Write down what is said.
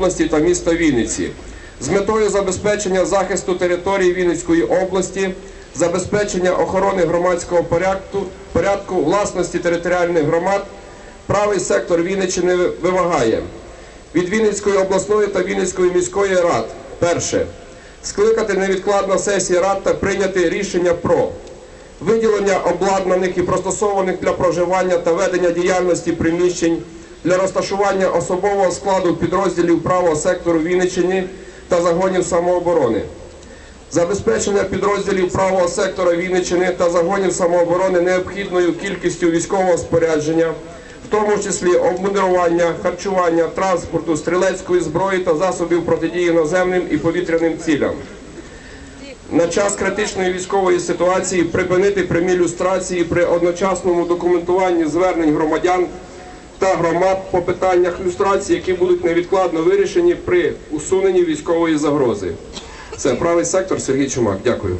області та міста Вінниці. З метою забезпечення захисту території Вінницької області, забезпечення охорони громадського порядку, порядку власності територіальних громад, правий сектор Вінниччини вимагає від Вінницької обласної та Вінницької міської рад перше скликати невідкладно сесії рад та прийняти рішення про виділення обладнаних і пристосованих для проживання та ведення діяльності приміщень для розташування особового складу підрозділів правого сектору Вінниччини та загонів самооборони. Забезпечення підрозділів правого сектора Вінниччини та загонів самооборони необхідною кількістю військового спорядження, в тому числі обмундирування, харчування, транспорту, стрілецької зброї та засобів протидії наземним і повітряним цілям на час критичної військової ситуації припинити прямі люстрації при одночасному документуванні звернень громадян та громад по питаннях люстрації, які будуть невідкладно вирішені при усуненні військової загрози. Це правий сектор Сергій Чумак. Дякую.